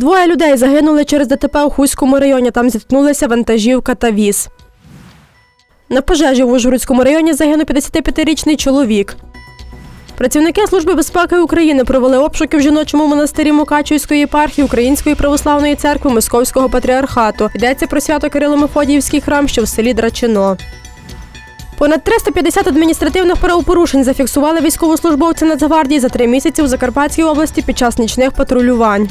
Двоє людей загинули через ДТП у Хуському районі. Там зіткнулися вантажівка та віз. На пожежі в Ужгородському районі загинув 55-річний чоловік. Працівники Служби безпеки України провели обшуки в жіночому монастирі Мукачівської єпархії Української православної церкви Московського патріархату. Йдеться про свято Кирило-Мефодіївський храм, що в селі Драчино. Понад 350 адміністративних правопорушень зафіксували військовослужбовці Нацгвардії за три місяці у Закарпатській області під час нічних патрулювань.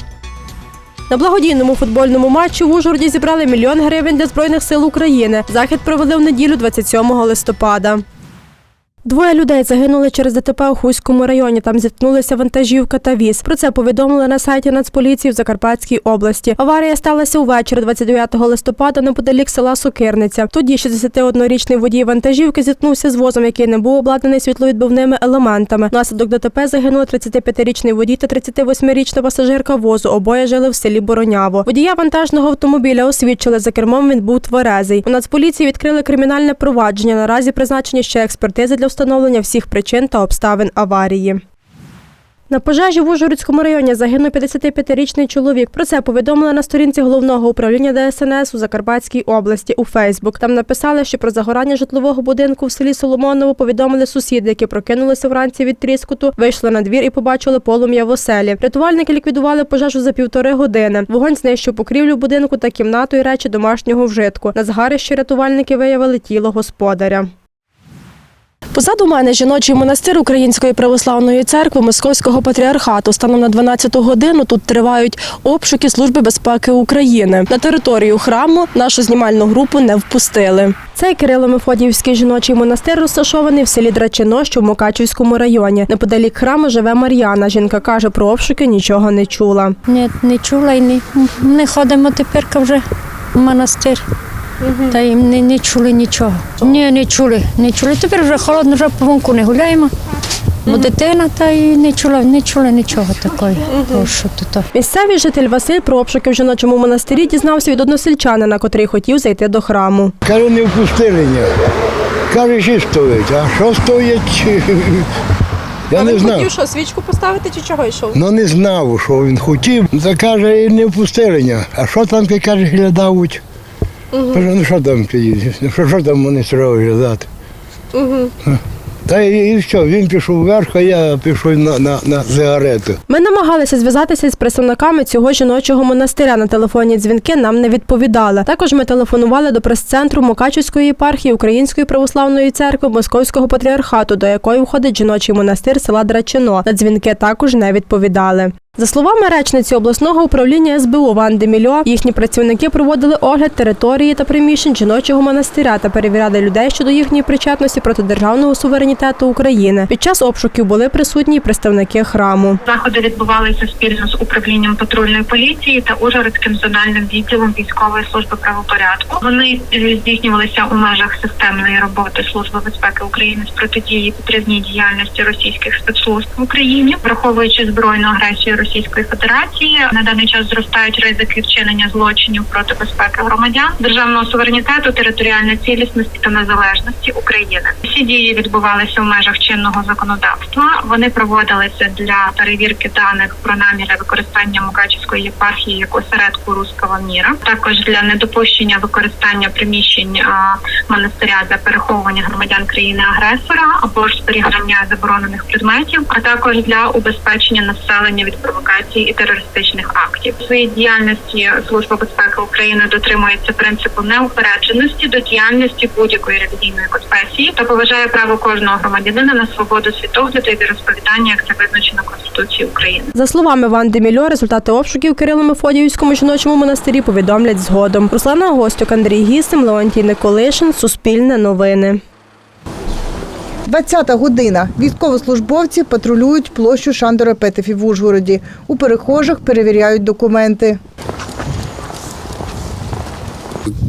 На благодійному футбольному матчі в Ужгороді зібрали мільйон гривень для Збройних сил України. Захід провели в неділю 27 листопада. Двоє людей загинули через ДТП у Хуському районі. Там зіткнулися вантажівка та віз. Про це повідомили на сайті Нацполіції в Закарпатській області. Аварія сталася увечері 29 листопада неподалік села Сокирниця. Тоді 61-річний водій вантажівки зіткнувся з возом, який не був обладнаний світловідбивними елементами. Внаслідок ДТП загинули 35-річний водій та 38-річна пасажирка возу. Обоє жили в селі Бороняво. Водія вантажного автомобіля освідчили за кермом. Він був тверезий. У Нацполіції відкрили кримінальне провадження. Наразі призначені ще експертизи для встановлення всіх причин та обставин аварії. На пожежі в Ужгородському районі загинув 55-річний чоловік. Про це повідомили на сторінці головного управління ДСНС у Закарпатській області у Фейсбук. Там написали, що про загорання житлового будинку в селі Соломоново повідомили сусіди, які прокинулися вранці від тріскуту, вийшли на двір і побачили полум'я в оселі. Рятувальники ліквідували пожежу за півтори години. Вогонь знищив покрівлю будинку та кімнату і речі домашнього вжитку. На згарищі рятувальники виявили тіло господаря. Позаду мене жіночий монастир Української православної церкви Московського патріархату. Станом на 12 годину тут тривають обшуки Служби безпеки України. На територію храму нашу знімальну групу не впустили. Цей Кирило-Мефодіївський жіночий монастир розташований в селі Драчино, що в Мукачівському районі. Неподалік храму живе Мар'яна. Жінка каже, про обшуки нічого не чула. Ні, не чула і не, не ходимо тепер вже в монастир. Та й не, не чули нічого. Ні, не чули, не чули. Тепер вже холодно, вже по вунку не гуляємо. Бо дитина та й не чула, не чули нічого такого. О, що то. Місцевий житель Василь про обшуки в жіночому монастирі дізнався від односельчанина, котрий хотів зайти до храму. Каже, не впустили ні. Каже, що стоїть. А що стоїть? Я не знав. що свічку поставити чи чого йшов? Ну не знав, що він хотів. Та каже, і не впустили ні. А що там, каже, глядають? Каже, ну що там, ти- ну, що, що там вони треба глядати? Та і, і все, він пішов вверх, а я пішов на, на, на сигарету. Ми намагалися зв'язатися з представниками цього жіночого монастиря. На телефонні дзвінки нам не відповідали. Також ми телефонували до прес-центру Мукачівської єпархії Української православної церкви Московського патріархату, до якої входить жіночий монастир села Драчино. На дзвінки також не відповідали. За словами речниці обласного управління СБУ Ванди Мільо, їхні працівники проводили огляд території та приміщень жіночого монастиря та перевіряли людей щодо їхньої причетності проти державного суверенітету України. Під час обшуків були присутні представники храму. Заходи відбувалися спільно з управлінням патрульної поліції та Ужгородським зональним відділом військової служби правопорядку. Вони е, здійснювалися у межах системної роботи Служби безпеки України з протидії підривній діяльності російських спецслужб в Україні, враховуючи збройну агресію Російської Федерації. На даний час зростають ризики вчинення злочинів проти безпеки громадян, державного суверенітету, територіальної цілісності та незалежності України. Всі дії відбувалися в межах чинного законодавства. Вони проводилися для перевірки даних про наміри використання Мукачівської єпархії як осередку руського міра, також для недопущення використання приміщень монастиря для переховування громадян країни-агресора або ж зберігання заборонених предметів, а також для убезпечення населення від провокацій і терористичних актів. У своїй діяльності Служба безпеки України дотримується принципу неупередженості до діяльності будь-якої релігійної конфесії та поважає право кожного громадянина на свободу світогляду і віросповідання, як це визначено Конституцією України. За словами Ванди Мільо, результати обшуків Кирило Мефодіївському жіночому монастирі повідомлять згодом. Руслана Гостюк, Андрій Гісим, Леонтій Николишин, Суспільне новини. 20 година. Військовослужбовці патрулюють площу Шандора Петефі в Ужгороді. У перехожих перевіряють документи.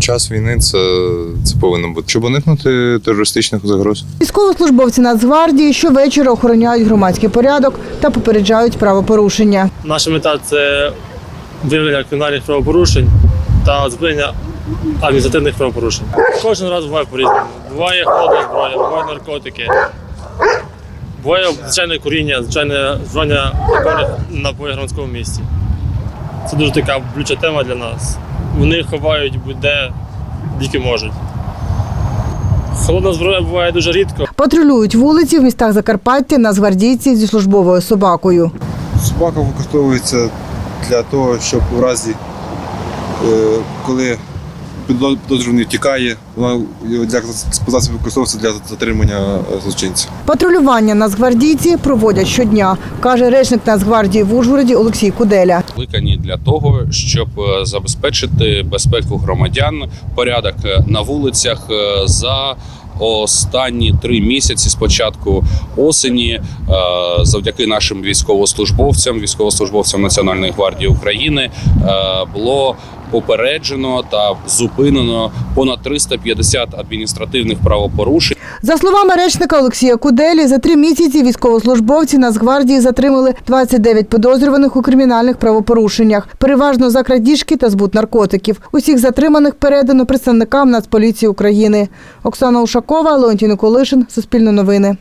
Час війни це, це повинно бути, щоб уникнути терористичних загроз. Військовослужбовці Нацгвардії щовечора охороняють громадський порядок та попереджають правопорушення. Наша мета це виявлення кримінальних правопорушень та зупинення адміністративних правопорушень. Кожен раз буває по-різному. Буває холодна зброя, буває наркотики, буває звичайне куріння, звичайне напоїв в громадському місці. це дуже така болюча тема для нас. Вони ховають будь-де, тільки можуть. Холодна зброя буває дуже рідко. Патрулюють вулиці в містах Закарпаття нацгвардійці зі службовою собакою. Собака використовується для того, щоб у разі, е, коли підозрюваний втікає, вона для спецзасіб використовується для затримання е, злочинця. Патрулювання нацгвардійці проводять щодня, каже речник Нацгвардії в Ужгороді Олексій Куделя. Викані для того, щоб е, забезпечити безпеку громадян, порядок е, на вулицях за останні три місяці з початку осені, завдяки нашим військовослужбовцям, військовослужбовцям Національної гвардії України, було попереджено та зупинено понад 350 адміністративних правопорушень. За словами речника Олексія Куделі, за три місяці військовослужбовці Нацгвардії затримали 29 підозрюваних у кримінальних правопорушеннях, переважно за крадіжки та збут наркотиків. Усіх затриманих передано представникам Нацполіції України. Оксана Ушакова, Леонтій Николишин, Суспільне новини.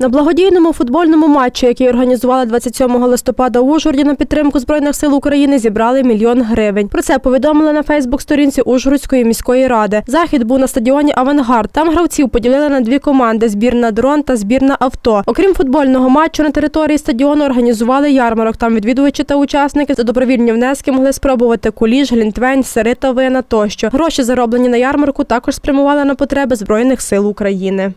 На благодійному футбольному матчі, який організували 27 листопада у Ужгороді на підтримку Збройних сил України, зібрали мільйон гривень. Про це повідомили на Фейсбук-сторінці Ужгородської міської ради. Захід був на стадіоні Авангард. Там гравців поділили на дві команди: збірна дрон та збірна авто. Окрім футбольного матчу на території стадіону організували ярмарок. Там відвідувачі та учасники за добровільні внески могли спробувати куліш, глінтвейн, сири та вина тощо. Гроші зароблені на ярмарку також спрямували на потреби Збройних сил України.